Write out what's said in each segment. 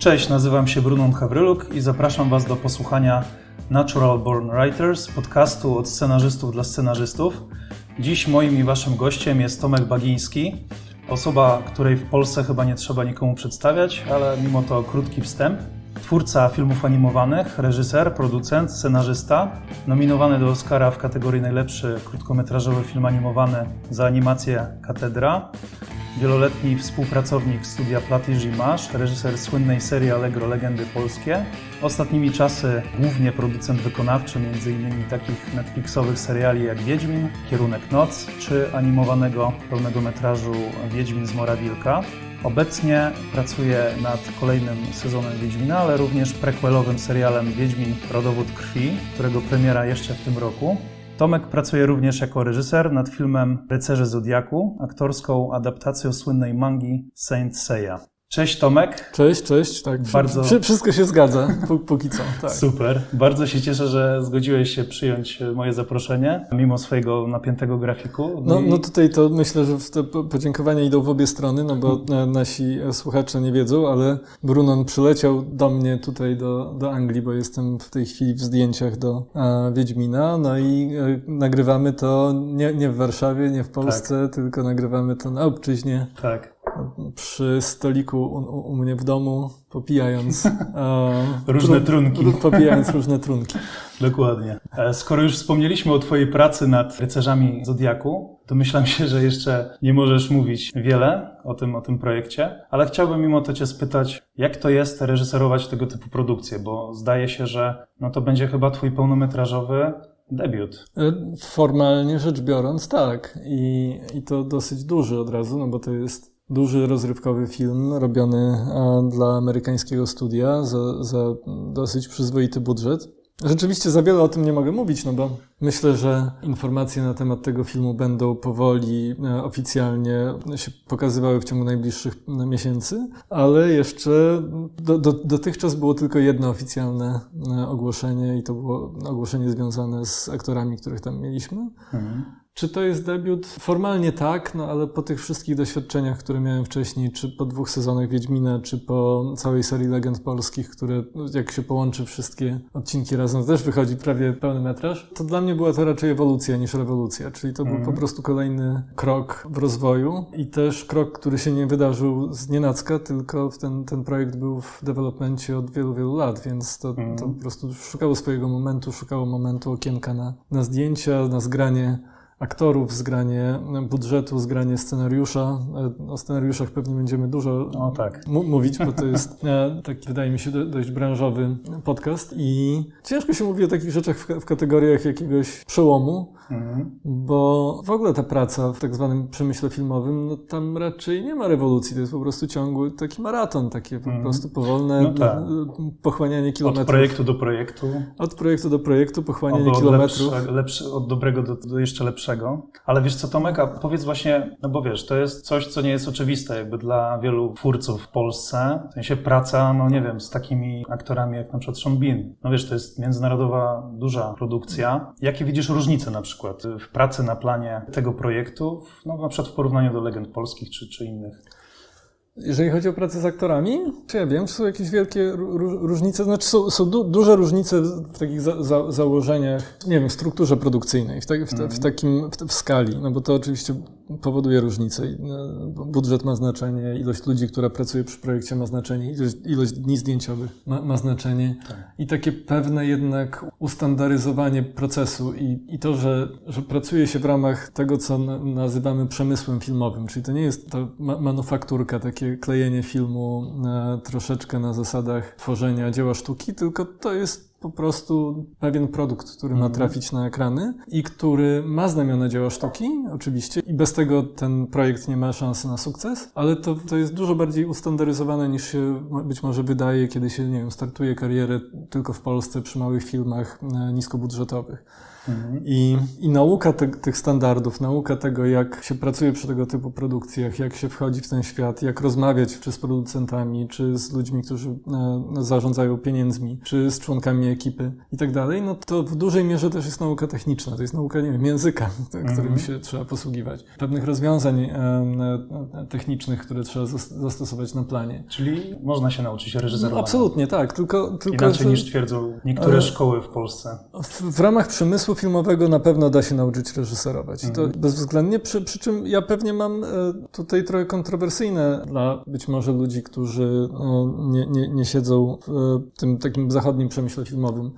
Cześć, nazywam się Brunon Hawryluk i zapraszam Was do posłuchania Natural Born Writers, podcastu od scenarzystów dla scenarzystów. Dziś moim i Waszym gościem jest Tomek Bagiński, osoba, której w Polsce chyba nie trzeba nikomu przedstawiać, ale mimo to krótki wstęp. Twórca filmów animowanych, reżyser, producent, scenarzysta, nominowany do Oscara w kategorii najlepszy krótkometrażowy film animowany za animację Katedra, wieloletni współpracownik studia Platyż i Masz, reżyser słynnej serii Allegro Legendy Polskie, ostatnimi czasy głównie producent wykonawczy m.in. takich Netflixowych seriali jak Wiedźmin, Kierunek Noc czy animowanego pełnego metrażu Wiedźmin z Mora Wilka. Obecnie pracuje nad kolejnym sezonem Wiedźmina, ale również prequelowym serialem Wiedźmin Rodowód Krwi, którego premiera jeszcze w tym roku. Tomek pracuje również jako reżyser nad filmem Rycerze Zodiaku, aktorską adaptacją słynnej mangi Saint Seiya. Cześć Tomek. Cześć, cześć. Tak, Bardzo- Wszy- wszystko się zgadza, pó- póki co. Tak. Super. Bardzo się cieszę, że zgodziłeś się przyjąć moje zaproszenie, mimo swojego napiętego grafiku. No, no tutaj to myślę, że te po- podziękowania idą w obie strony, no bo nasi słuchacze nie wiedzą, ale Brunon przyleciał do mnie tutaj do, do Anglii, bo jestem w tej chwili w zdjęciach do e, Wiedźmina, no i e, nagrywamy to nie, nie w Warszawie, nie w Polsce, tylko nagrywamy to na obczyźnie, Tak. Przy stoliku u, u, mnie w domu, popijając e, Różne trun- trunki. Popijając różne trunki. Dokładnie. E, Skoro już wspomnieliśmy o Twojej pracy nad rycerzami Zodiaku, to myślałem się, że jeszcze nie możesz mówić wiele o tym, o tym projekcie, ale chciałbym mimo to Cię spytać, jak to jest reżyserować tego typu produkcje, bo zdaje się, że no to będzie chyba Twój pełnometrażowy debiut. E, Formalnie rzecz biorąc, tak. I, I to dosyć duży od razu, no bo to jest duży rozrywkowy film robiony e, dla amerykańskiego studia za, za dosyć przyzwoity budżet. Rzeczywiście za wiele o tym nie mogę mówić, no bo myślę, że informacje na temat tego filmu będą powoli e, oficjalnie się pokazywały w ciągu najbliższych miesięcy, ale jeszcze do, do, dotychczas było tylko jedno oficjalne e, ogłoszenie i to było ogłoszenie związane z aktorami, których tam mieliśmy. Mhm. Czy to jest debiut? Formalnie tak, no ale po tych wszystkich doświadczeniach, które miałem wcześniej, czy po dwóch sezonach Wiedźmina, czy po całej serii legend polskich, które no, jak się połączy wszystkie odcinki razem, to też wychodzi prawie pełny metraż, to dla mnie była to raczej ewolucja niż rewolucja, czyli to był Mhm. po prostu kolejny krok w rozwoju i też krok, który się nie wydarzył z nienacka, tylko ten, ten projekt był w developmencie od wielu, wielu lat, więc to, to Mhm. po prostu szukało swojego momentu, szukało momentu okienka na, na zdjęcia, na zgranie aktorów, zgranie budżetu, zgranie scenariusza. E, O scenariuszach pewnie będziemy dużo O tak. mówić, bo to jest e, taki, wydaje mi się, do- dość branżowy podcast i ciężko się mówi o takich rzeczach w, w kategoriach jakiegoś przełomu, Mhm. bo w ogóle ta praca w tak zwanym przemyśle filmowym, no tam raczej nie ma rewolucji, to jest po prostu ciągły taki maraton, takie po Mhm. prostu powolne No tak. pochłanianie kilometrów. Od projektu do projektu. Od projektu do projektu, pochłanianie od, kilometrów. lepsze, lepsze, od dobrego do, do jeszcze lepszego. Ale wiesz co, Tomek, a powiedz właśnie, no bo wiesz, to jest coś, co nie jest oczywiste jakby dla wielu twórców w Polsce. W sensie praca, no nie wiem, z takimi aktorami jak na przykład Sean Bean. No wiesz, to jest międzynarodowa, duża produkcja. Jakie widzisz różnice na przykład w pracy na planie tego projektu, no na przykład w porównaniu do legend polskich czy, czy innych? Jeżeli chodzi o pracę z aktorami, czy ja wiem, czy są jakieś wielkie ró- ró- różnice? Znaczy są, są du duże różnice w takich za za założeniach, nie wiem, w strukturze produkcyjnej, w, ta w, ta w takim, w, w skali, no bo to oczywiście powoduje różnice. I, no, Budżet ma znaczenie, ilość ludzi, która pracuje przy projekcie ma znaczenie, ilość, ilość dni zdjęciowych ma, ma znaczenie. I takie pewne jednak ustandaryzowanie procesu i, i to, że, że pracuje się w ramach tego, co na, nazywamy przemysłem filmowym, czyli to nie jest to ma, manufakturka, takie klejenie filmu e, troszeczkę na zasadach tworzenia dzieła sztuki, tylko to jest po prostu pewien produkt, który ma trafić na ekrany i który ma znamiona dzieła sztuki, oczywiście, i bez tego ten projekt nie ma szansy na sukces, ale to, to jest dużo bardziej ustandaryzowane niż się być może wydaje, kiedy się, nie wiem, startuje karierę tylko w Polsce przy małych filmach e, niskobudżetowych. I, i nauka te, tych standardów, nauka tego, jak się pracuje przy tego typu produkcjach, jak się wchodzi w ten świat, jak rozmawiać czy z producentami, czy z ludźmi, którzy e, zarządzają pieniędzmi, czy z członkami ekipy i tak dalej, no to w dużej mierze też jest nauka techniczna, to jest nauka, nie wiem, języka, którym się trzeba posługiwać, pewnych rozwiązań em, e, technicznych, które trzeba zas- zastosować na planie. Czyli można się nauczyć reżyserowania. No, absolutnie, tak, tylko... tylko Inaczej że- niż twierdzą niektóre szkoły w Polsce. W, w ramach przemysłu filmowego na pewno da się nauczyć reżyserować. I to bezwzględnie, przy, przy czym ja pewnie mam e, tutaj trochę kontrowersyjne dla być może ludzi, którzy e, nie, nie, nie siedzą w e, tym takim zachodnim przemyśle filmowym.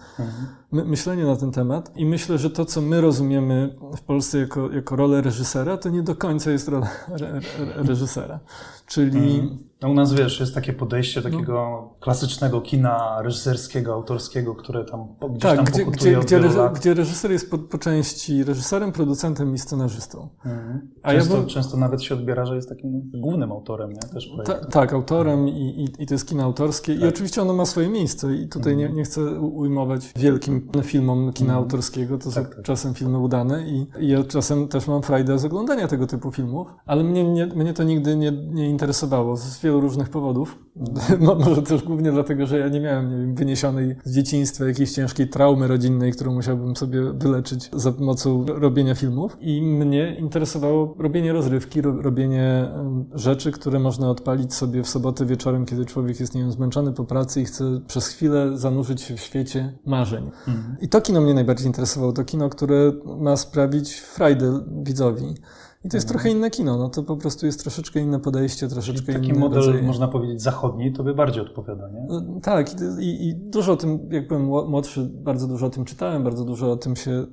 My, myślenie na ten temat i myślę, że to, co my rozumiemy w Polsce jako, jako rolę reżysera, to nie do końca jest rola re, re, reżysera. Czyli No u nas, wiesz, jest takie podejście No. takiego klasycznego kina reżyserskiego, autorskiego, które tam gdzieś tak, tam gdzie, pokutuje gdzie, od gdzie, lat. gdzie reżyser jest po, po części reżyserem, producentem i scenarzystą. Mhm. A ja Często, bym- często nawet się odbiera, że jest takim głównym autorem, nie? Też Ta, tak, autorem i, i, i to jest kino autorskie. I oczywiście ono ma swoje miejsce i tutaj nie, nie chcę ujmować wielkim filmom kina autorskiego. To są Tak, tak. czasem filmy udane i, i ja czasem też mam frajdę z oglądania tego typu filmów, ale mnie, mnie, mnie to nigdy nie, nie interesowało z wielu różnych powodów. Mo- Może też głównie dlatego, że ja nie miałem nie wiem, wyniesionej z dzieciństwa jakiejś ciężkiej traumy rodzinnej, którą musiałbym sobie wyleczyć za pomocą robienia filmów. I mnie interesowało robienie rozrywki, ro, robienie rzeczy, które można odpalić sobie w sobotę wieczorem, kiedy człowiek jest, nie wiem, zmęczony po pracy i chce przez chwilę zanurzyć się w świecie marzeń. Mhm. I to kino mnie najbardziej interesowało. To kino, które ma sprawić frajdę widzowi. I to jest trochę inne kino, no to po prostu jest troszeczkę inne podejście, troszeczkę Taki inny model, rodzaj... można powiedzieć, zachodni, to by bardziej odpowiada, nie? No, Tak, i, i dużo o tym, jak byłem mło- młodszy, bardzo dużo o tym czytałem, bardzo dużo o tym się,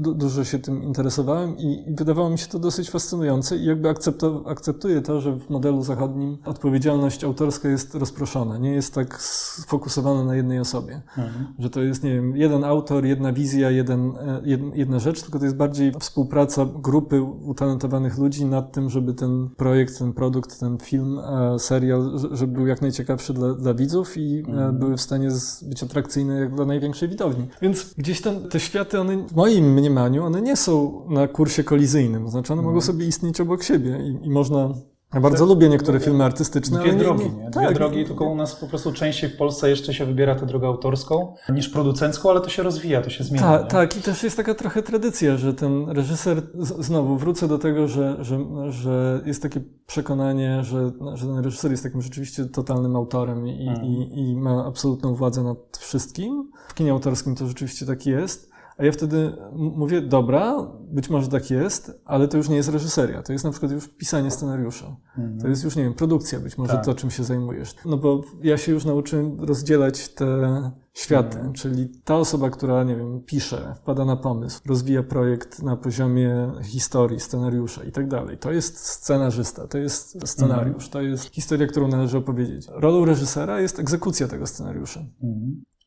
du, dużo się tym interesowałem i, i wydawało mi się to dosyć fascynujące i jakby akcepto, akceptuję to, że w modelu zachodnim odpowiedzialność autorska jest rozproszona, nie jest tak sfokusowana na jednej osobie. Mhm. Że to jest, nie wiem, jeden autor, jedna wizja, jeden, e, jed- jedna rzecz, tylko to jest bardziej współpraca grupy utalentowanych ludzi nad tym, żeby ten projekt, ten produkt, ten film, e, serial, że- żeby był jak najciekawszy dla, dla widzów i e, były w stanie być atrakcyjne jak dla największej widowni. Więc gdzieś tam te światy, one w moim mniemaniu, one nie są na kursie kolizyjnym. Znaczy one mogą sobie istnieć obok siebie i, i można... Ja bardzo lubię niektóre filmy artystyczne, Dwie ale nie- drogi, nie- nie? Dwie tak, drogi, tylko u nas po prostu częściej w Polsce jeszcze się wybiera tę drogę autorską niż producencką, ale to się rozwija, to się zmienia. Ta, nie? tak, i też jest taka trochę tradycja, że ten reżyser, znowu wrócę do tego, że, że, że jest takie przekonanie, że, że ten reżyser jest takim rzeczywiście totalnym autorem i, i, i ma absolutną władzę nad wszystkim. W kinie autorskim to rzeczywiście tak jest. A ja wtedy mówię, dobra, być może tak jest, ale to już nie jest reżyseria. To jest na przykład już pisanie scenariusza. To jest już, nie wiem, produkcja, być może Tak. to, czym się zajmujesz. No bo ja się już nauczyłem rozdzielać te światy, czyli ta osoba, która, nie wiem, pisze, wpada na pomysł, rozwija projekt na poziomie historii, scenariusza i tak dalej. To jest scenarzysta, to jest scenariusz, to jest historia, którą należy opowiedzieć. Rolą reżysera jest egzekucja tego scenariusza.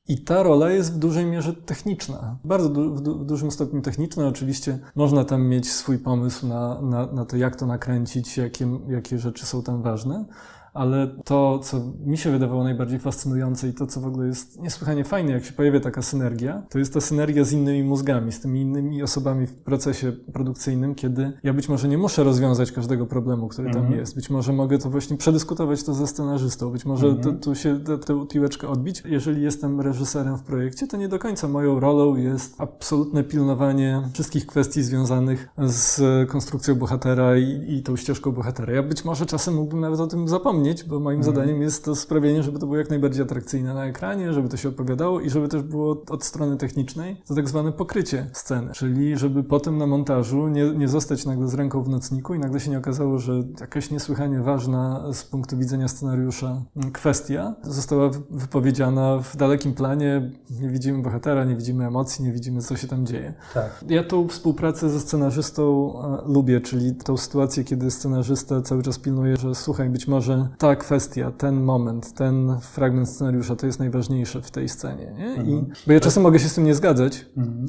I ta rola jest w dużej mierze techniczna. Bardzo du- w, du- w dużym stopniu techniczna. Oczywiście można tam mieć swój pomysł na, na, na to, jak to nakręcić, jakie, jakie rzeczy są tam ważne. Ale to, co mi się wydawało najbardziej fascynujące i to, co w ogóle jest niesłychanie fajne, jak się pojawia taka synergia, to jest ta synergia z innymi mózgami, z tymi innymi osobami w procesie produkcyjnym, kiedy ja być może nie muszę rozwiązać każdego problemu, który tam Mhm. jest. Być może mogę to właśnie przedyskutować to ze scenarzystą, być może Mhm. to, tu się tę- tę piłeczkę odbić. Jeżeli jestem reżyserem w projekcie, to nie do końca moją rolą jest absolutne pilnowanie wszystkich kwestii związanych z konstrukcją bohatera i, i tą ścieżką bohatera. Ja być może czasem mógłbym nawet o tym zapomnieć, bo moim Mhm. zadaniem jest to sprawienie, żeby to było jak najbardziej atrakcyjne na ekranie, żeby to się opowiadało i żeby też było od strony technicznej to tak zwane pokrycie sceny, czyli żeby potem na montażu nie, nie zostać nagle z ręką w nocniku i nagle się nie okazało, że jakaś niesłychanie ważna z punktu widzenia scenariusza kwestia została wy- wypowiedziana w dalekim planie. Nie widzimy bohatera, nie widzimy emocji, nie widzimy, co się tam dzieje. Tak. Ja tą współpracę ze scenarzystą e, lubię, czyli tą sytuację, kiedy scenarzysta cały czas pilnuje, że słuchaj, być może ta kwestia, ten moment, ten fragment scenariusza to jest najważniejsze w tej scenie. Nie? I, Mhm. bo ja czasem mogę się z tym nie zgadzać, Mhm.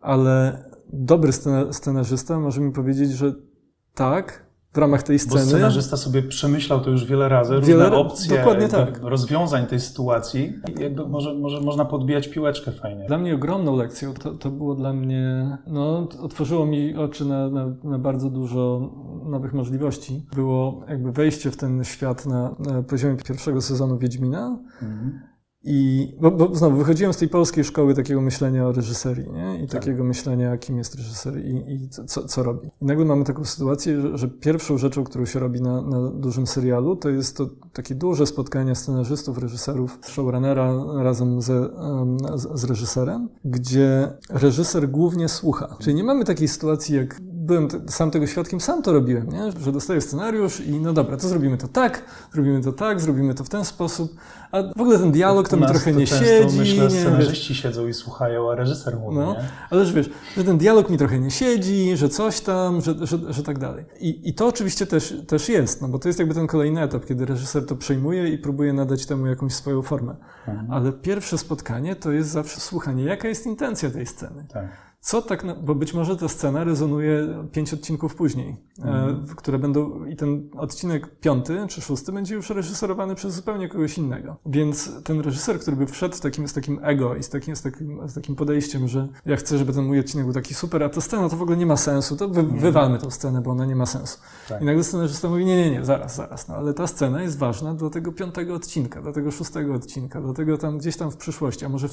ale dobry scena- scenarzysta może mi powiedzieć, że tak, w ramach tej Bo sceny. scenarzysta sobie przemyślał to już wiele razy, różne Wiele opcje, tak. rozwiązań tej sytuacji. I jakby może, może można podbijać piłeczkę fajnie. Dla mnie ogromną lekcją to, to było dla mnie, no, otworzyło mi oczy na, na, na bardzo dużo nowych możliwości. Było jakby wejście w ten świat na, na poziomie pierwszego sezonu Wiedźmina Mhm. I bo, bo znowu wychodziłem z tej polskiej szkoły takiego myślenia o reżyserii, nie? I Tak. takiego myślenia, kim jest reżyser i, i co- co, robi. I nagle mamy taką sytuację, że, że pierwszą rzeczą, którą się robi na, na dużym serialu, to jest to takie duże spotkanie scenarzystów, reżyserów, showrunnera razem ze, z, z reżyserem, gdzie reżyser głównie słucha. Czyli nie mamy takiej sytuacji, jak byłem sam tego świadkiem, sam to robiłem, nie? że dostaję scenariusz i no dobra, to zrobimy to tak, zrobimy to tak, zrobimy to w ten sposób, a w ogóle ten dialog to mi trochę nie często, siedzi, Myślę, nie, wiesz, scenarzyści siedzą i słuchają, a reżyser mówi, no, nie? ale że wiesz, że ten dialog mi trochę nie siedzi, że coś tam, że, że, że tak dalej. I, I to oczywiście też, też jest, no bo to jest jakby ten kolejny etap, kiedy reżyser to przejmuje i próbuje nadać temu jakąś swoją formę. Mhm. Ale pierwsze spotkanie to jest zawsze słuchanie, jaka jest intencja tej sceny. Tak. Co tak, na, bo być może ta scena rezonuje pięć odcinków później, Mhm. e, w- które będą, i ten odcinek piąty czy szósty będzie już reżyserowany przez zupełnie kogoś innego. Więc ten reżyser, który by wszedł z takim, z takim ego i z takim, z, takim, z takim podejściem, że ja chcę, żeby ten mój odcinek był taki super, a ta scena to w ogóle nie ma sensu, to wy, wywalmy tą scenę, bo ona nie ma sensu. Tak. I nagle scenarzysta mówi, nie, nie, nie, zaraz, zaraz, no ale ta scena jest ważna dla tego piątego odcinka, dla tego szóstego odcinka, dla tego tam gdzieś tam w przyszłości, a może w,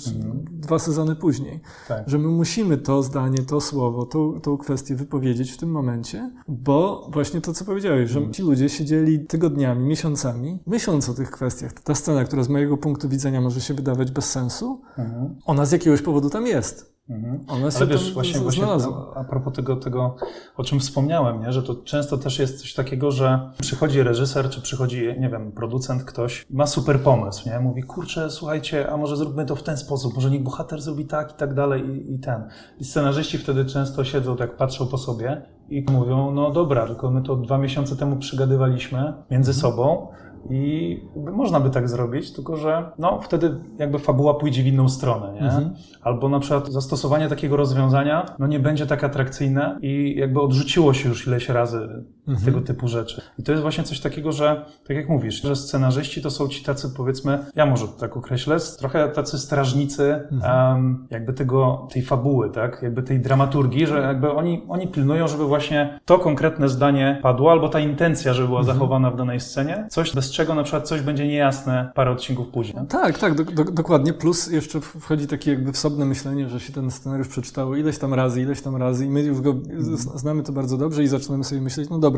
dwa sezony później Tak. że my musimy to zdanie, to słowo, tą, tą kwestię wypowiedzieć w tym momencie, bo właśnie to, co powiedziałeś, że ci ludzie siedzieli tygodniami, miesiącami, myśląc o tych kwestiach. Ta scena, która z mojego punktu widzenia może się wydawać bez sensu, Mhm. ona z jakiegoś powodu tam jest. Mhm. Ona się Ale wiesz, właśnie, właśnie a, a propos tego, tego, o czym wspomniałem, nie? że to często też jest coś takiego, że przychodzi reżyser, czy przychodzi, nie wiem, producent, ktoś, ma super pomysł, nie? Mówi, kurczę, słuchajcie, a może zróbmy to w ten sposób, może niech bohater zrobi tak i tak dalej i, i ten. I scenarzyści wtedy często siedzą, tak patrzą po sobie i mówią, no dobra, tylko my to dwa miesiące temu przygadywaliśmy między sobą, i można by tak zrobić, tylko że no, wtedy jakby fabuła pójdzie w inną stronę, nie? Mhm. Albo na przykład zastosowanie takiego rozwiązania no, nie będzie tak atrakcyjne i jakby odrzuciło się już ileś razy Mhm. tego typu rzeczy. I to jest właśnie coś takiego, że tak jak mówisz, że scenarzyści to są ci tacy powiedzmy, ja może to tak określę, trochę tacy strażnicy Mhm. em, jakby tego, tej fabuły, tak? Jakby tej dramaturgii, że jakby oni, oni pilnują, żeby właśnie to konkretne zdanie padło, albo ta intencja, żeby była Mhm. zachowana w danej scenie, coś bez czego na przykład coś będzie niejasne parę odcinków później. Tak, tak, do, do, dokładnie. Plus jeszcze wchodzi takie jakby wsobne myślenie, że się ten scenariusz przeczytało ileś tam razy, ileś tam razy i my już go z- znamy to bardzo dobrze i zaczynamy sobie myśleć, no dobra,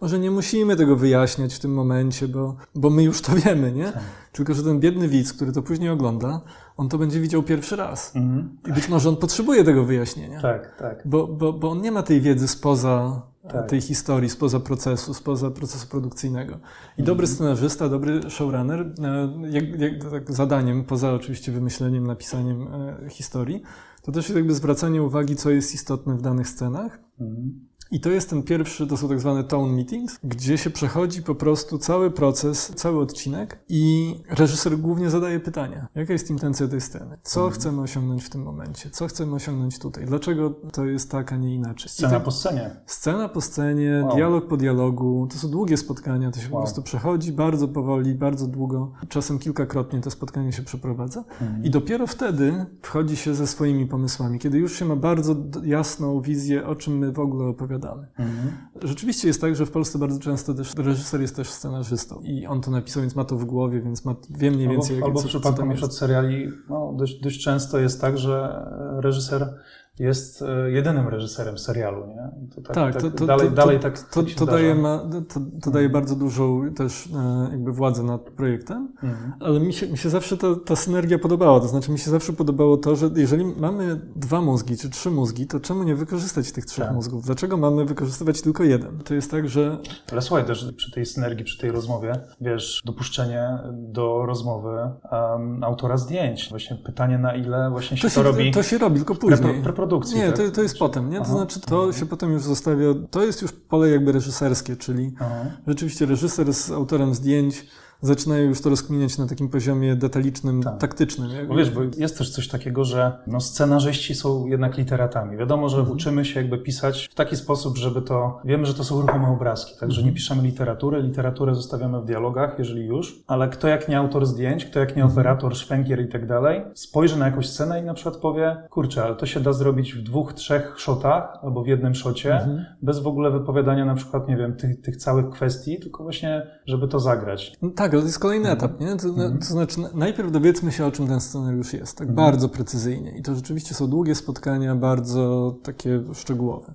może nie musimy tego wyjaśniać w tym momencie, bo, bo my już to wiemy, nie? Tylko, że ten biedny widz, który to później ogląda, on to będzie widział pierwszy raz. Mhm. I być może on potrzebuje tego wyjaśnienia. Tak, tak. Bo, bo, bo on nie ma tej wiedzy spoza Tak. tej historii, spoza procesu, spoza procesu produkcyjnego. I dobry scenarzysta, dobry showrunner, e, jak, jak, tak zadaniem, poza oczywiście wymyśleniem, napisaniem e, historii, to też jest jakby zwracanie uwagi, co jest istotne w danych scenach. Mhm. I to jest ten pierwszy, to są tak zwane tone meetings, gdzie się przechodzi po prostu cały proces, cały odcinek i reżyser głównie zadaje pytania. Jaka jest intencja tej sceny? Co Mhm. chcemy osiągnąć w tym momencie? Co chcemy osiągnąć tutaj? Dlaczego to jest tak, a nie inaczej? Scena tak- po scenie. Scena po scenie, Wow. dialog po dialogu, to są długie spotkania, to się po Wow. prostu przechodzi bardzo powoli, bardzo długo, czasem kilkakrotnie to spotkanie się przeprowadza Mhm. i dopiero wtedy wchodzi się ze swoimi pomysłami, kiedy już się ma bardzo jasną wizję, o czym my w ogóle opowiadamy. Mhm. Rzeczywiście jest tak, że w Polsce bardzo często też reżyser jest też scenarzystą. I on to napisał, więc ma to w głowie, więc ma, wie mniej Albo, więcej, jak, albo co, w przypadku na przykład seriali, no, dość, dość często jest tak, że reżyser jest e, jedynym reżyserem serialu, nie? To tak, Tak, tak to, to, dalej, to, dalej to, tak, to, tak się to, zdarza. daje ma, to, to daje bardzo dużą też e, jakby władzę nad projektem, Mhm. ale mi się, mi się zawsze ta, ta synergia podobała, to znaczy mi się zawsze podobało to, że jeżeli mamy dwa mózgi czy trzy mózgi, to czemu nie wykorzystać tych trzech Tak. mózgów? Dlaczego mamy wykorzystywać tylko jeden? To jest tak, że Ale słuchaj, też przy tej synergii, przy tej rozmowie, wiesz, dopuszczenie do rozmowy em, autora zdjęć. Właśnie pytanie, na ile właśnie się to to, się, robi to się robi tylko później. pre, preprodukcji. Nie, tak? to, to jest potem, nie? To Aha. znaczy to się potem już zostawia, to jest już pole jakby reżyserskie, czyli Aha. rzeczywiście reżyser z autorem zdjęć zaczynają już to rozkminiać na takim poziomie detalicznym, Tak. taktycznym. Bo wiesz, bo jest też coś takiego, że no, scenarzyści są jednak literatami. Wiadomo, że Mhm. uczymy się jakby pisać w taki sposób, żeby to. Wiemy, że to są ruchome obrazki, także Mhm. nie piszemy literatury. Literaturę zostawiamy w dialogach, jeżeli już. Ale kto jak nie autor zdjęć, kto jak nie Mhm. operator, szwęgier i tak dalej, spojrzy na jakąś scenę i na przykład powie: Kurczę, ale to się da zrobić w dwóch, trzech shotach albo w jednym szocie, Mhm. bez w ogóle wypowiadania na przykład, nie wiem, tych, tych całych kwestii, tylko właśnie, żeby to zagrać. No tak, Tak, ale to jest kolejny etap, nie? To, Mhm. to znaczy, na- najpierw dowiedzmy się, o czym ten scenariusz jest, tak Mhm. bardzo precyzyjnie. I to rzeczywiście są długie spotkania, bardzo takie szczegółowe.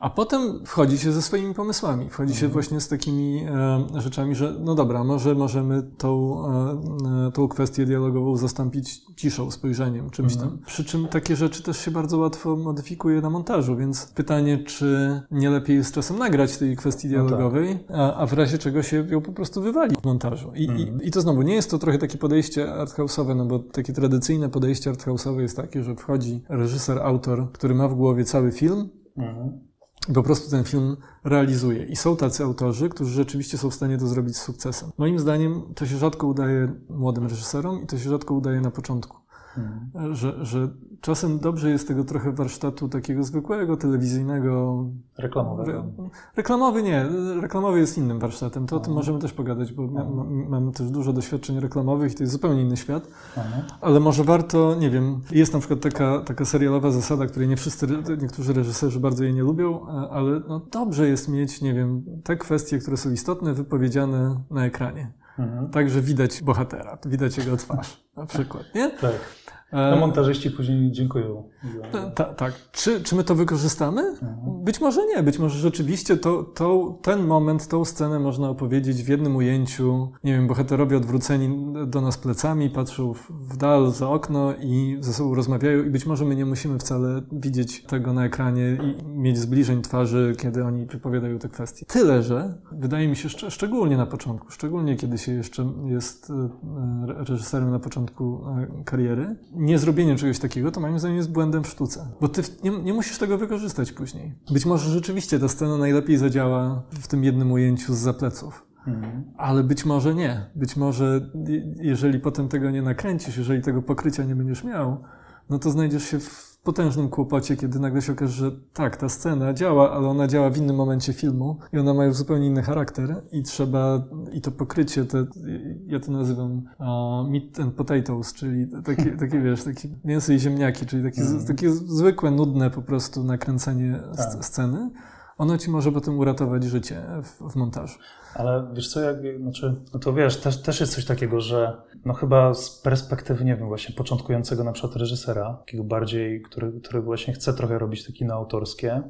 Mhm. A potem wchodzi się ze swoimi pomysłami. Wchodzi się właśnie z takimi e, rzeczami, że no dobra, może możemy tą, e, e, tą kwestię dialogową zastąpić ciszą, spojrzeniem, czymś tam. Przy czym takie rzeczy też się bardzo łatwo modyfikuje na montażu, więc pytanie, czy nie lepiej jest czasem nagrać tej kwestii No dialogowej, a, a w razie czego się ją po prostu wywali w montażu. I, i, I to znowu nie jest to trochę takie podejście arthouse'owe, no bo takie tradycyjne podejście arthouse'owe jest takie, że wchodzi reżyser, autor, który ma w głowie cały film, Mhm. Po prostu ten film realizuje. I są tacy autorzy, którzy rzeczywiście są w stanie to zrobić z sukcesem. Moim zdaniem to się rzadko udaje młodym reżyserom i to się rzadko udaje na początku. Mhm. Że, że czasem dobrze jest tego trochę warsztatu takiego zwykłego, telewizyjnego. Reklamowego. Re, reklamowy nie, reklamowy jest innym warsztatem. To o tym Aha. możemy też pogadać, bo mam, mam też dużo doświadczeń reklamowych i to jest zupełnie inny świat. Ale może warto, nie wiem, jest na przykład taka, taka serialowa zasada, której nie wszyscy, niektórzy reżyserzy bardzo jej nie lubią, a- ale no dobrze jest mieć, nie wiem, te kwestie, które są istotne, wypowiedziane na ekranie. Mhm. Tak, że widać bohatera, widać jego twarz, na przykład, nie? Tak. E, No montażyści później dziękują. ta- ta- tak. Czy, czy my to wykorzystamy? Mhm. Być może nie. Być może rzeczywiście to, to, ten moment, tą scenę można opowiedzieć w jednym ujęciu. Nie wiem, bohaterowie odwróceni do nas plecami, patrzą w, w dal za okno i ze sobą rozmawiają i być może my nie musimy wcale widzieć tego na ekranie i mieć zbliżeń twarzy, kiedy oni wypowiadają te kwestie. Tyle, że wydaje mi się, szcz- szczególnie na początku, szczególnie kiedy się jeszcze jest e, reżyserem na początku e, kariery, nie zrobienie czegoś takiego, to moim zdaniem jest błędem w sztuce. Bo ty nie, nie musisz tego wykorzystać później. Być może rzeczywiście ta scena najlepiej zadziała w tym jednym ujęciu z zapleców. Mhm. Ale być może nie. Być może je- jeżeli potem tego nie nakręcisz, jeżeli tego pokrycia nie będziesz miał, no to znajdziesz się w potężnym kłopocie, kiedy nagle się okaże, że tak, ta scena działa, ale ona działa w innym momencie filmu i ona ma już zupełnie inny charakter i trzeba, i to pokrycie, te, ja to nazywam uh, meat and potatoes, czyli takie, takie wiesz, takie mięso i ziemniaki, czyli takie, z- takie zwykłe, nudne po prostu nakręcenie Tak. sc- sceny. Ono ci może potem uratować życie w, w montażu. Ale wiesz co, jak, znaczy, no to wiesz, też, też jest coś takiego, że no chyba z perspektywy, nie wiem, właśnie początkującego na przykład reżysera, takiego bardziej, który, który właśnie chce trochę robić te kino autorskie,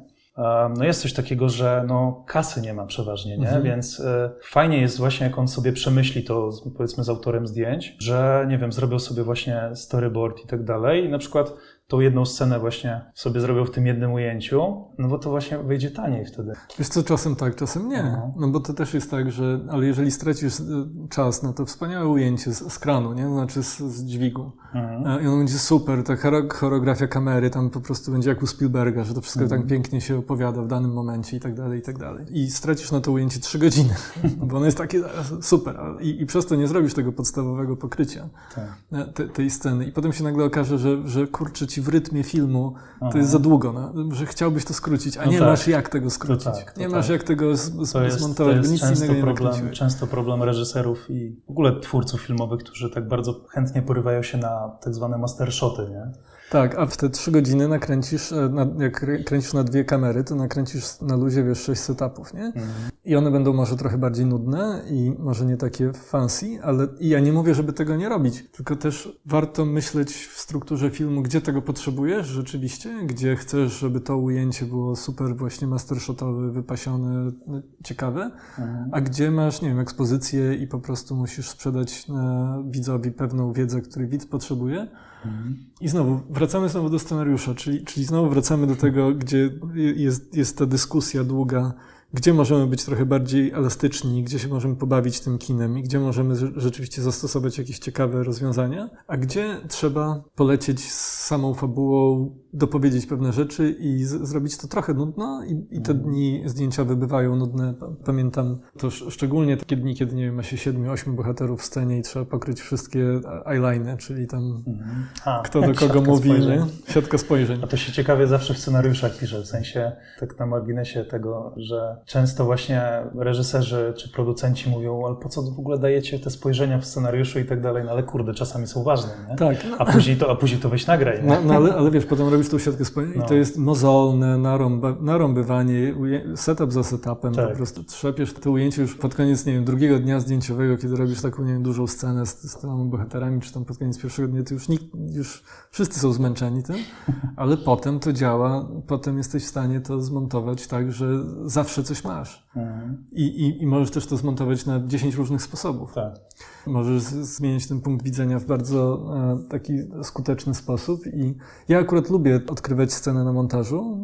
no jest coś takiego, że no kasy nie ma przeważnie, nie? Mhm. Więc e, fajnie jest właśnie, jak on sobie przemyśli to, z- powiedzmy, z autorem zdjęć, że, nie wiem, zrobił sobie właśnie storyboard i tak dalej i na przykład tą jedną scenę właśnie sobie zrobił w tym jednym ujęciu, no bo to właśnie wyjdzie taniej wtedy. Wiesz co, czasem tak, czasem nie. Aha. No bo to też jest tak, że, ale jeżeli stracisz y, czas na to wspaniałe ujęcie z, z kranu, nie? Znaczy z, z dźwigu, Mhm. e, i ono będzie super, ta choreografia kamery tam po prostu będzie jak u Spielberga, że to wszystko Mhm. tak pięknie się opowiada w danym momencie i tak dalej, i tak dalej. I stracisz na to ujęcie trzy godziny, bo ono jest takie e, super, i, i przez to nie zrobisz tego podstawowego pokrycia Tak. e, te, tej sceny. I potem się nagle okaże, że, że kurczę ci w rytmie filmu to Aha. jest za długo, no, że chciałbyś to skrócić, a No nie tak. masz jak tego skrócić. tak, to nie tak. masz jak tego z, z, To jest, to zmontować, jest nic często, innego nie problem, często problem reżyserów i w ogóle twórców filmowych, którzy tak bardzo chętnie porywają się na tak zwane mastershoty, nie? Tak, a w te trzy godziny nakręcisz, e, na, jak krę- kręcisz na dwie kamery, to nakręcisz na luzie, wiesz, sześć setupów, nie? I one będą może trochę bardziej nudne i może nie takie fancy, ale i ja nie mówię, żeby tego nie robić, tylko też warto myśleć w strukturze filmu, gdzie tego potrzebujesz rzeczywiście, gdzie chcesz, żeby to ujęcie było super właśnie mastershotowe, wypasione, no, ciekawe, Mhm. a gdzie masz, nie wiem, ekspozycję i po prostu musisz sprzedać e, widzowi pewną wiedzę, której widz potrzebuje. I znowu, wracamy znowu do scenariusza, czyli, czyli znowu wracamy do tego, gdzie jest, jest ta dyskusja długa, gdzie możemy być trochę bardziej elastyczni, gdzie się możemy pobawić tym kinem i gdzie możemy rze- rzeczywiście zastosować jakieś ciekawe rozwiązania, a gdzie trzeba polecieć z samą fabułą, dopowiedzieć pewne rzeczy i z- zrobić to trochę nudno i, i te dni zdjęciowe bywają nudne. Pa- Pamiętam to sz- szczególnie takie dni, kiedy nie wiem, ma się siedmiu, ośmiu bohaterów w scenie i trzeba pokryć wszystkie eyeliny, czyli tam Mhm. A, kto do kogo mówi, spojrzeń. nie? Siatka spojrzeń. A to się ciekawie zawsze w scenariuszach pisze, w sensie tak na marginesie tego, że często właśnie reżyserzy czy producenci mówią, ale po co w ogóle dajecie te spojrzenia w scenariuszu i tak dalej, no ale kurde, czasami są ważne, nie? Tak. A później to, a później to weź nagraj? No, no ale, ale wiesz, potem robisz tą siatkę spojrzeń No. i to jest mozolne, narąba, narąbywanie, setup za setupem, Tak. po prostu trzepiesz to ujęcie już pod koniec, nie wiem, drugiego dnia zdjęciowego, kiedy robisz taką, nie wiem, dużą scenę z, z tyloma bohaterami, czy tam pod koniec pierwszego dnia, to już nikt, już wszyscy są zmęczeni tym, ale potem to działa, potem jesteś w stanie to zmontować tak, że zawsze coś masz. Mhm. I, i, I możesz też to zmontować na 10 różnych sposobów. Tak. Możesz zmienić ten punkt widzenia w bardzo e, taki skuteczny sposób. I ja akurat lubię odkrywać scenę na montażu.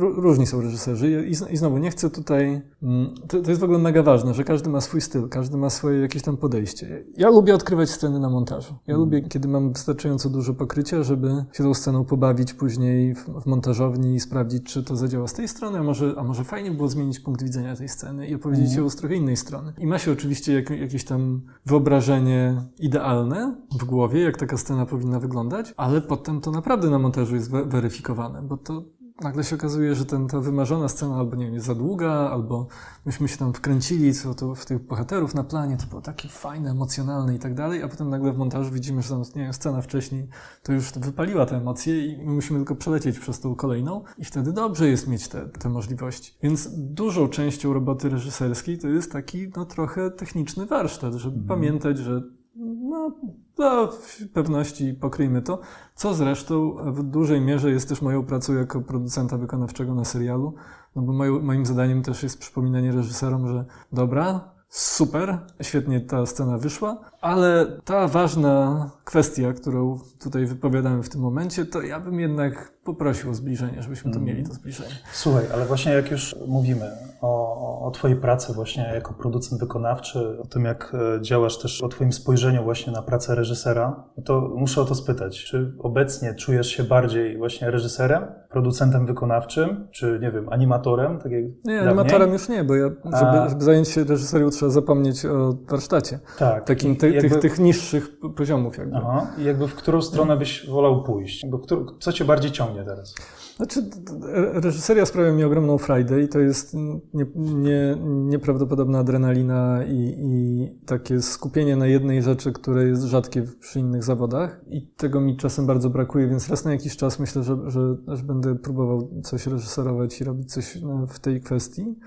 Ró- Różni są reżyserzy. I, znowu nie chcę tutaj. mm, To, to jest w ogóle mega ważne, że każdy ma swój styl, każdy ma swoje jakieś tam podejście. Ja lubię odkrywać sceny na montażu. Ja lubię, kiedy mam wystarczająco dużo pokrycia, żeby się tą sceną pobawić później w, w montażowni i sprawdzić, czy to zadziała z tej strony, a może, a może fajnie było zmienić punkt widzenia tej sceny i opowiedzieć ją z trochę innej strony. I ma się oczywiście jak, jakieś tam wyobrażenie idealne w głowie, jak taka scena powinna wyglądać, ale potem to naprawdę na montażu jest we- weryfikowane, bo to nagle się okazuje, że ten, ta wymarzona scena albo nie wiem, jest za długa, albo myśmy się tam wkręcili co to w tych bohaterów na planie, to było takie fajne, emocjonalne i tak dalej, a potem nagle w montażu widzimy, że tam nie wiem, scena wcześniej to już wypaliła te emocje i my musimy tylko przelecieć przez tą kolejną i wtedy dobrze jest mieć te, te możliwości. Więc dużą częścią roboty reżyserskiej to jest taki no, trochę techniczny warsztat, żeby pamiętać, że no, dla pewności pokryjmy to, co zresztą w dużej mierze jest też moją pracą jako producenta wykonawczego na serialu, no bo moim zadaniem też jest przypominanie reżyserom, że dobra, super, świetnie ta scena wyszła, ale ta ważna kwestia, którą tutaj wypowiadamy w tym momencie, to ja bym jednak poprosił o zbliżenie, żebyśmy to mieli to zbliżenie. Słuchaj, ale właśnie jak już mówimy o, o- Twojej pracy właśnie jako producent wykonawczy, o tym jak e, działasz też, o Twoim spojrzeniu właśnie na pracę reżysera, to muszę o to spytać. Czy obecnie czujesz się bardziej właśnie reżyserem, producentem wykonawczym, czy nie wiem, animatorem, tak jak Nie, dawniej? animatorem już nie, bo ja, żeby, żeby zająć się reżyserią, trzeba zapomnieć o warsztacie. Tak. Takim ty, jakby- tych, tych niższych poziomów jakby. Aha. I jakby w którą stronę byś wolał pójść? Jakby co Cię bardziej ciągnie teraz? Znaczy, reżyseria sprawia mi ogromną frajdę i to jest nie, nie, nieprawdopodobna adrenalina i, i takie skupienie na jednej rzeczy, które jest rzadkie przy innych zawodach i tego mi czasem bardzo brakuje, więc raz na jakiś czas myślę, że, że, że będę próbował coś reżyserować i robić coś e, w tej kwestii.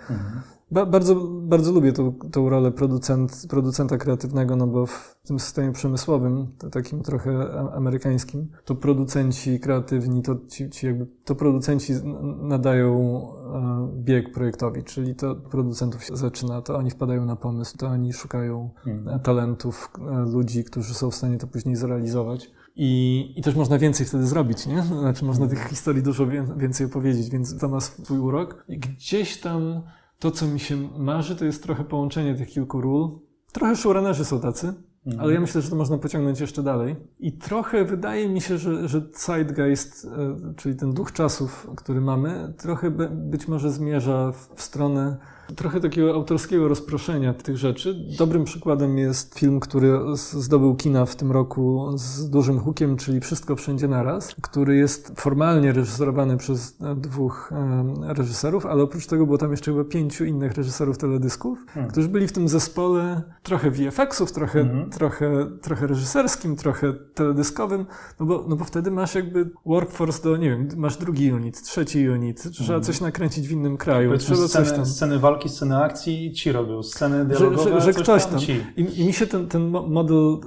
Ba, bardzo, bardzo lubię tą, tą rolę producent, producenta kreatywnego, no bo w tym systemie przemysłowym, takim trochę amerykańskim, to producenci kreatywni, to ci, ci jakby, to producenci nadają e, bieg projektowi, czyli to od producentów się zaczyna, to oni wpadają na pomysł, to oni szukają e, talentów, e, ludzi, którzy są w stanie to później zrealizować. I, I też można więcej wtedy zrobić, nie? Znaczy można tych historii dużo wię- więcej opowiedzieć, więc to ma swój urok. I gdzieś tam to, co mi się marzy, to jest trochę połączenie tych kilku ról. Trochę showrunnerzy są tacy, ale ja myślę, że to można pociągnąć jeszcze dalej. I trochę wydaje mi się, że, że zeitgeist, e, czyli ten duch czasów, który mamy, trochę być może zmierza w, w stronę trochę takiego autorskiego rozproszenia tych rzeczy. Dobrym przykładem jest film, który zdobył kina w tym roku z dużym hukiem, czyli Wszystko Wszędzie Naraz, który jest formalnie reżyserowany przez e, dwóch e, reżyserów, ale oprócz tego było tam jeszcze chyba pięciu innych reżyserów teledysków, którzy byli w tym zespole trochę VFX-ów, trochę, trochę, trochę reżyserskim, trochę teledyskowym, no bo, no bo wtedy masz jakby workforce do, nie wiem, masz drugi unit, trzeci unit, trzeba coś nakręcić w innym kraju, Powiedzmy trzeba coś sceny, tam sceny walki, sceny akcji ci robią, sceny że, dialogowe, że, że coś ktoś tam. ci. I, I mi się ten, ten mo- model,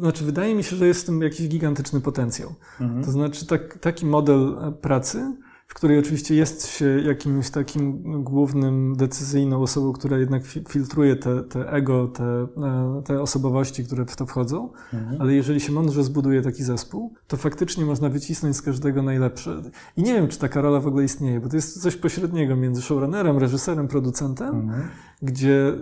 znaczy wydaje mi się, że jest w tym jakiś gigantyczny potencjał. Mhm. To znaczy tak, taki model pracy, w której oczywiście jest się jakimś takim głównym, decyzyjną osobą, która jednak fi- filtruje te, te ego, te, e, te osobowości, które w to wchodzą, Mhm. ale jeżeli się mądrze zbuduje taki zespół, to faktycznie można wycisnąć z każdego najlepsze. I nie wiem, czy taka rola w ogóle istnieje, bo to jest coś pośredniego między showrunnerem, reżyserem, producentem, Mhm. gdzie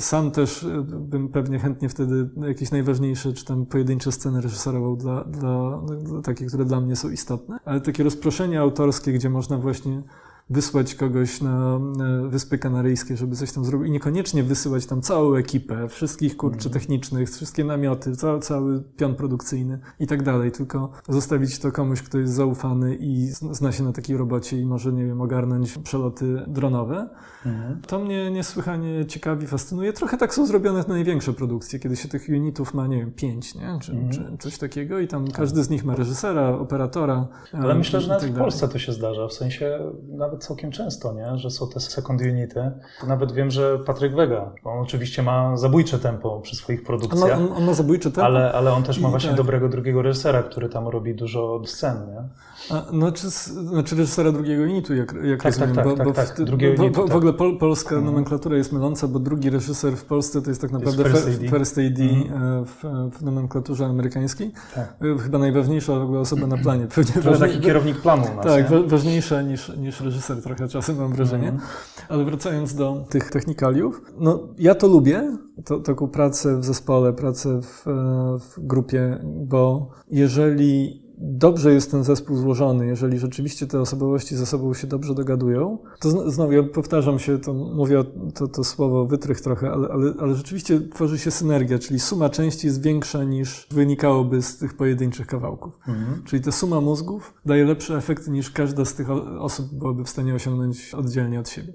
sam też y, bym pewnie chętnie wtedy jakieś najważniejsze, czy tam pojedyncze sceny reżyserował dla, dla, dla takie, które dla mnie są istotne, ale takie rozproszenie autorskie, gdzie można właśnie wysłać kogoś na, Wyspy Kanaryjskie, żeby coś tam zrobił i niekoniecznie wysyłać tam całą ekipę, wszystkich kurczy technicznych, wszystkie namioty, cały, cały pion produkcyjny i tak dalej, tylko zostawić to komuś, kto jest zaufany i zna się na takiej robocie i może, nie wiem, ogarnąć przeloty dronowe. Mhm. To mnie niesłychanie ciekawi, fascynuje. Trochę tak są zrobione te największe produkcje, kiedy się tych unitów ma, nie wiem, pięć, nie? Czy, Mhm. czy coś takiego i tam każdy z nich ma reżysera, operatora. Ale myślę, że nawet tak w. Polsce to się zdarza, w sensie nawet całkiem często, nie? że są te second unity. Nawet wiem, że Patryk Wega, on oczywiście ma zabójcze tempo przy swoich On ma, produkcjach, on, on ma zabójcze tempo. ale, ale on też ma I właśnie tak. dobrego drugiego reżysera, który tam robi dużo scen. Nie? A, no, czy, znaczy reżysera drugiego unitu, jak, jak Tak, rozumiem. tak, tak, bo tak, w, tak, drugiego bo, unitu, bo, w tak. ogóle pol, polska Mhm. nomenklatura jest myląca, bo drugi reżyser w Polsce to jest tak naprawdę First fe- AD. First AD Mhm. e, w, w nomenklaturze amerykańskiej. Tak. E, Chyba najważniejsza w ogóle osoba na planie. Pewnie To jest ważniej- taki kierownik planu nas. Tak, nie? wa- ważniejsza niż, niż reżyser trochę czasem mam wrażenie. Mhm. Ale wracając do tych technikaliów, no ja to lubię, to, taką pracę w zespole, pracę w, e, w grupie, bo jeżeli dobrze jest ten zespół złożony, jeżeli rzeczywiście te osobowości ze sobą się dobrze dogadują, to zn- znowu ja powtarzam się, to mówię to, to słowo wytrych trochę, ale, ale, ale rzeczywiście tworzy się synergia, czyli suma części jest większa niż wynikałoby z tych pojedynczych kawałków. Mhm. Czyli ta suma mózgów daje lepsze efekty niż każda z tych osób byłaby w stanie osiągnąć oddzielnie od siebie.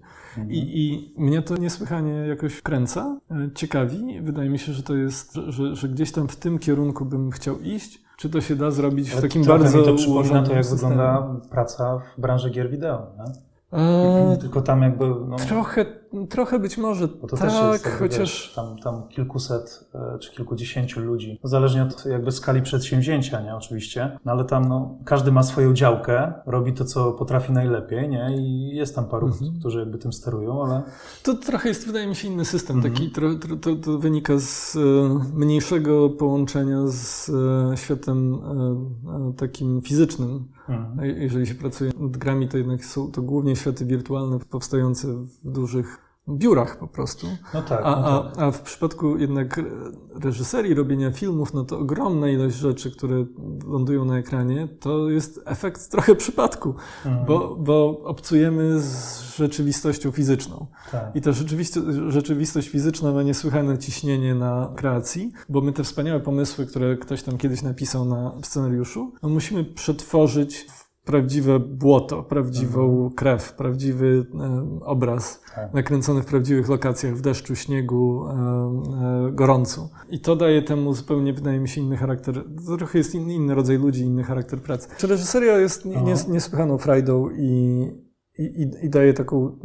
I, I mnie to niesłychanie jakoś wkręca, e, ciekawi. Wydaje mi się, że to jest, że, że gdzieś tam w tym kierunku bym chciał iść. Czy to się da zrobić w Ale takim trochę bardzo mi to przypomina to, jak systemie? wygląda praca w branży gier wideo. Nie? E, Tylko tam jakby... No, trochę, trochę być może Bo to tak, też jest jakby, chociaż... wiesz, tam, tam kilkuset e, czy kilkudziesięciu ludzi, zależnie od jakby skali przedsięwzięcia, nie, oczywiście, no ale tam no, każdy ma swoją działkę, robi to, co potrafi najlepiej, nie, i jest tam paru, Mhm. którzy jakby tym sterują, ale To trochę jest, wydaje mi się, inny system. Mhm. Taki, tro, tro, to, to wynika z e, mniejszego połączenia z e, światem takim fizycznym. Je- Jeżeli się pracuje nad grami, to jednak są to głównie światy wirtualne powstające w dużych biurach po prostu. no tak, A, no tak. a, a w przypadku jednak re- reżyserii, robienia filmów, no to ogromna ilość rzeczy, które lądują na ekranie, to jest efekt trochę przypadku, Mhm. bo, bo obcujemy z rzeczywistością fizyczną. tak. I ta rzeczywisto, rzeczywistość fizyczna ma niesłychane ciśnienie na kreacji, bo my te wspaniałe pomysły, które ktoś tam kiedyś napisał na scenariuszu, no musimy przetworzyć w prawdziwe błoto, prawdziwą krew, prawdziwy e, obraz, Tak. nakręcony w prawdziwych lokacjach, w deszczu, śniegu, e, e, gorącu. I to daje temu zupełnie, wydaje mi się, inny charakter. To trochę jest inny, inny rodzaj ludzi, inny charakter pracy. Czy reżyseria jest nie- nies, niesłychaną frajdą i, i, i- daje taką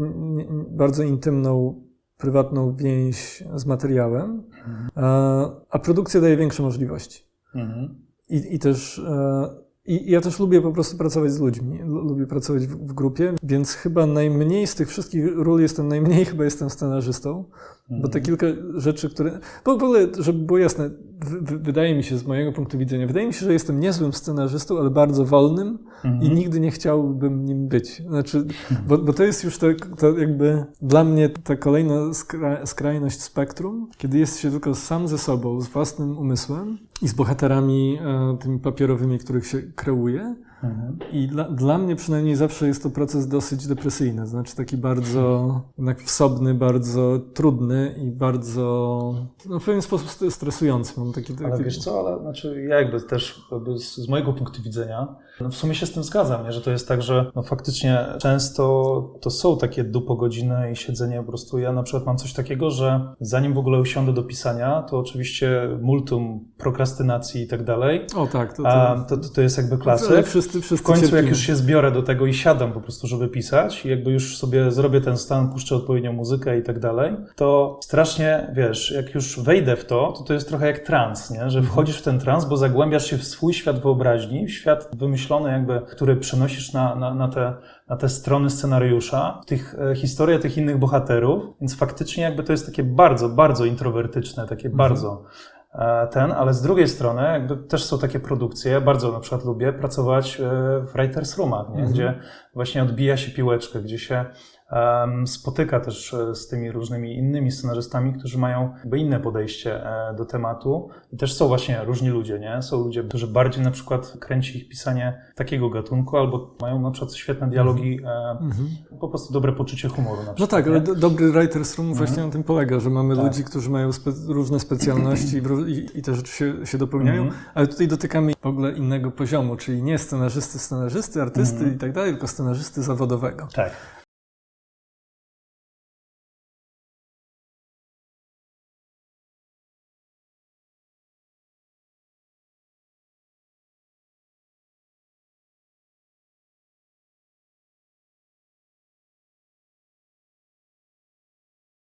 bardzo intymną, prywatną więź z materiałem, Mhm. a, a produkcja daje większe możliwości. Mhm. I, i też. E, i ja też lubię po prostu pracować z ludźmi. Lu- Lubię pracować w, grupie, więc chyba najmniej z tych wszystkich ról jestem najmniej, chyba jestem scenarzystą, bo te kilka rzeczy, które. Bo w ogóle, żeby było jasne, wydaje mi się z mojego punktu widzenia, wydaje mi się, że jestem niezłym scenarzystą, ale bardzo wolnym Mhm. i nigdy nie chciałbym nim być. Znaczy, bo, bo to jest już tak, to jakby dla mnie ta kolejna skra, skrajność spektrum, kiedy jest się tylko sam ze sobą, z własnym umysłem i z bohaterami e, tymi papierowymi, których się kreuje. Mhm. I dla, dla mnie przynajmniej zawsze jest to proces dosyć depresyjny, znaczy taki bardzo jednak wsobny, bardzo trudny i bardzo no, w pewien sposób st- stresujący. Mam taki, taki... Ale wiesz co, ale znaczy ja jakby też jakby z, z mojego punktu widzenia, no w sumie się z tym zgadzam, nie? że to jest tak, że no faktycznie często to są takie dupo godziny i siedzenie po prostu. Ja na przykład mam coś takiego, że zanim w ogóle usiądę do pisania, to oczywiście multum prokrastynacji i tak dalej. O tak, to, to, A, to, to, to jest jakby klasyk. Wszyscy, wszyscy W końcu jak cierpimy. już się zbiorę do tego i siadam po prostu, żeby pisać i jakby już sobie zrobię ten stan, puszczę odpowiednią muzykę i tak dalej, to strasznie, wiesz, jak już wejdę w to, to to jest trochę jak trans, nie? że wchodzisz w ten trans, bo zagłębiasz się w swój świat wyobraźni, w świat wymyślony jakby, który przenosisz na, na, na, te, na te strony scenariusza, w tych e, historię tych innych bohaterów, więc faktycznie jakby to jest takie bardzo, bardzo introwertyczne, takie bardzo e, ten, ale z drugiej strony jakby też są takie produkcje, ja bardzo na przykład lubię pracować e, w writers roomach, nie? Mhm. gdzie właśnie odbija się piłeczkę, gdzie się spotyka też e, z tymi różnymi innymi scenarzystami, którzy mają inne podejście e, do tematu. I też są właśnie różni ludzie, nie? Są ludzie, którzy bardziej na przykład kręci ich pisanie takiego gatunku, albo mają na przykład świetne dialogi, e, po prostu dobre poczucie humoru na przykład. No tak, ale nie? do, dobry writer's room właśnie na tym polega, że mamy Tak. ludzi, którzy mają spe, różne specjalności i, i, te rzeczy się, się dopełniają, Mhm. ale tutaj dotykamy w ogóle innego poziomu, czyli nie scenarzysty, scenarzysty, artysty Mhm. i tak dalej, tylko scenarzysty zawodowego. Tak.